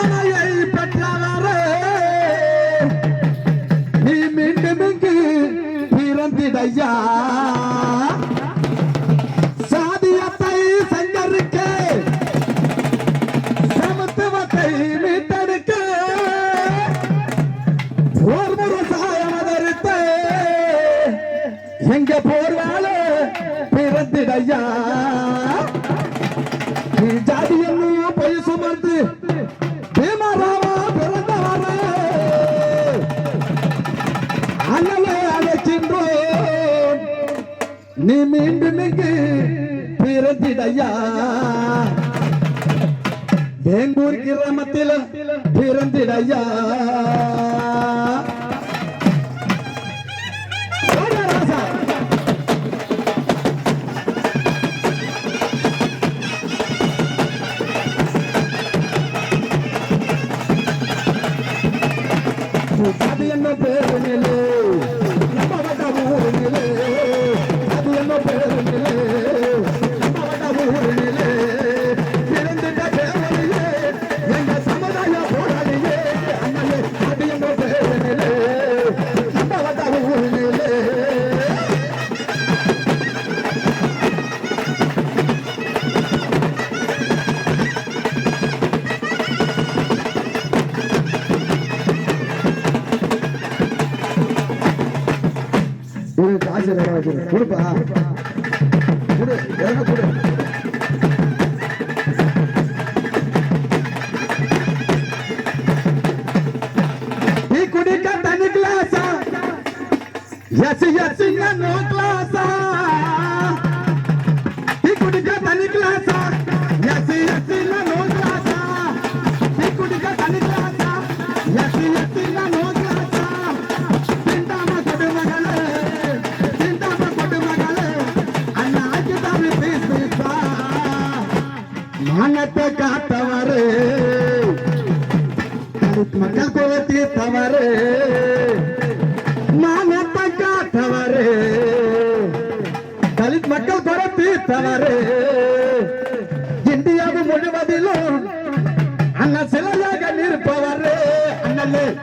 சாதனையை பெற்றவரே. நீ மீண்டும் இங்கு பிறந்திடையா? சாதியத்தை செங்கருக்க சமத்துவத்தை மீட்டெடுக்க. போர் விவசாயம் அதரித்து எங்க போர்வால பிறந்திடையா? நீ மீண்டும் இங்கு பிறந்திடையா? வேங்கூர் கிராமத்தில் பிறந்திடையா? என்ன பேரு நிலை? ஒரு காசு வேற வச்சிரு கொடுப்பா கொடு வேணா கொடு நீ குடிக்க தனி கிளாஸா எஸ் எஸ் நோ கிளாஸா நீ குடிக்க தனி கிளாஸா எஸ் எஸ் நோ கிளாஸா நீ குடிக்க தனி கிளாஸா எஸ் எஸ் காத்தவரே. மக்கள் கோவத்தி தவறு. மானத்தை காத்தவரு. தலித் மக்கள் குறத்தி தவறு. இந்தியாவு முழுவதிலும் அண்ணன் சிலையாக நிற்பவரு அண்ணலே